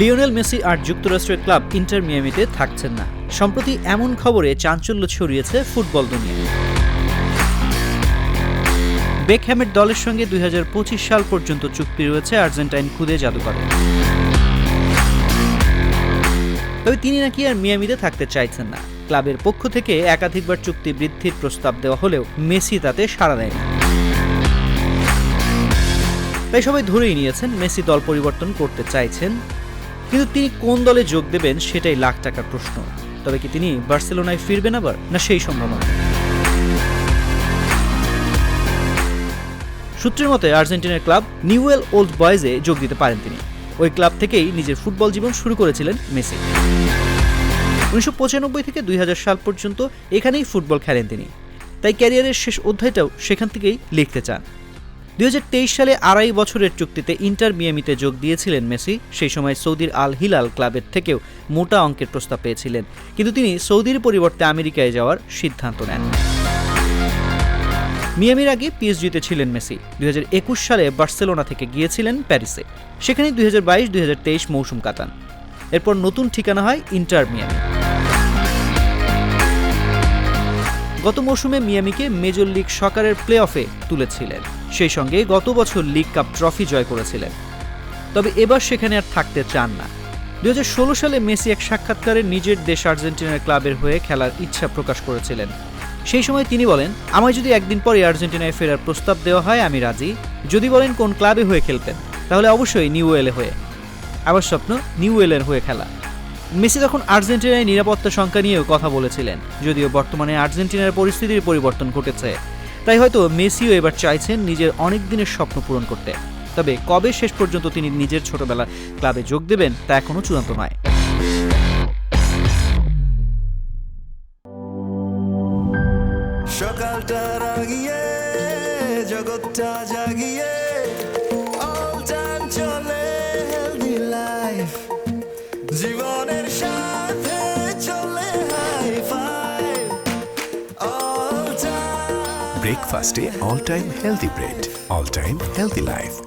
Lionel Messi আর যুক্তরাষ্ট্রের club Inter মিয়ামিতে থাকছেন না। সম্প্রতি এমন খবরে চাঞ্চল্য ছড়িয়েছে ফুটবল দুনিয়া বেকহ্যামের দলের সঙ্গে দু হাজার পঁচিশ সাল পর্যন্ত চুক্তি রয়েছে আর্জেন্টাইন খুদে জাদুকরের তবে তিনি নাকি আর মিয়ামিতে থাকতে চাইছেন না। ক্লাবের পক্ষ থেকে একাধিকবার চুক্তি বৃদ্ধির প্রস্তাব দেওয়া হলেও মেসি তাতে সাড়া দেয়নি। তাই সবাই ধরেই নিয়েছেন, মেসি দল পরিবর্তন করতে চাইছেন কিন্তু তিনি কোন দলে যোগ দেবেন সেটাই লাখ টাকার প্রশ্ন। তবে কি তিনি বার্সেলোনায় ফিরবেন আবার? না সেই সম্ভাবনা। সূত্রের মতে, আর্জেন্টিনার ক্লাব নিউয়েল ওল্ড বয়েজে যোগ দিতে পারেন তিনি। ওই ক্লাব থেকেই নিজের ফুটবল জীবন শুরু করেছিলেন মেসি। উনিশশো পঁচানব্বই থেকে দুই হাজার সাল পর্যন্ত এখানেই ফুটবল খেলেন তিনি। তাই ক্যারিয়ারের শেষ অধ্যায়টাও সেখান থেকেই লিখতে চান। দুই হাজার তেইশ সালে আড়াই বছরের চুক্তিতে ইন্টার মিয়ামিতে যোগ দিয়েছিলেন মেসি, সেই সময় সৌদির আল হিলাল ক্লাবের থেকেও মোটা অঙ্কের প্রস্তাব পেয়েছিলেন। কিন্তু তিনি সৌদির পরিবর্তে আমেরিকায় যাওয়ার সিদ্ধান্ত নেন। মিয়ামির আগে পিএসজিতে ছিলেন মেসি। দুই হাজার একুশ সালে বার্সেলোনা থেকে গিয়েছিলেন প্যারিসে। সেখানে দুই হাজার বাইশ, দুই মৌসুম কাটান। এরপর নতুন ঠিকানা হয় ইন্টার মিয়ামি। গত মৌসুমে মিয়ামিকে মেজর লিগ সকারের প্লে অফে তুলেছিলেন। সেই সঙ্গে গত বছর লিগ কাপ ট্রফি জয় করেছিলেন। তবে এবার সেখানে আর থাকতে চান না। দুই হাজার ষোলো সালে মেসি এক সাক্ষাৎকারে নিজের দেশ আর্জেন্টিনার ক্লাবের হয়ে খেলার ইচ্ছা প্রকাশ করেছিলেন। সেই সময় তিনি বলেন, আমায় যদি একদিন পরে আর্জেন্টিনায় ফেরার প্রস্তাব দেওয়া হয়, আমি রাজি। যদি বলেন কোন ক্লাবে হয়ে খেলতেন তাহলে অবশ্যই নিউ ওয়েলে হয়ে। আবার স্বপ্ন, নিউ ওয়েলের হয়ে খেলা। মেসি তখন আর্জেন্টিনায় নিরাপত্তা সংখ্যা নিয়েও কথা বলেছিলেন, যদিও বর্তমানে আর্জেন্টিনার পরিস্থিতির পরিবর্তন ঘটেছে। তাই হয়তো মেসিও এবার চাইছেন নিজের অনেক দিনের স্বপ্ন পূরণ করতে। তবে কবে শেষ পর্যন্ত তিনি নিজের ছোটবেলার ক্লাবে যোগ দেবেন, তা এখনও চূড়ান্ত নয়। সকালটা জগৎটা জাগিয়ে ব্রেকফাস্টে all time healthy bread all time healthy life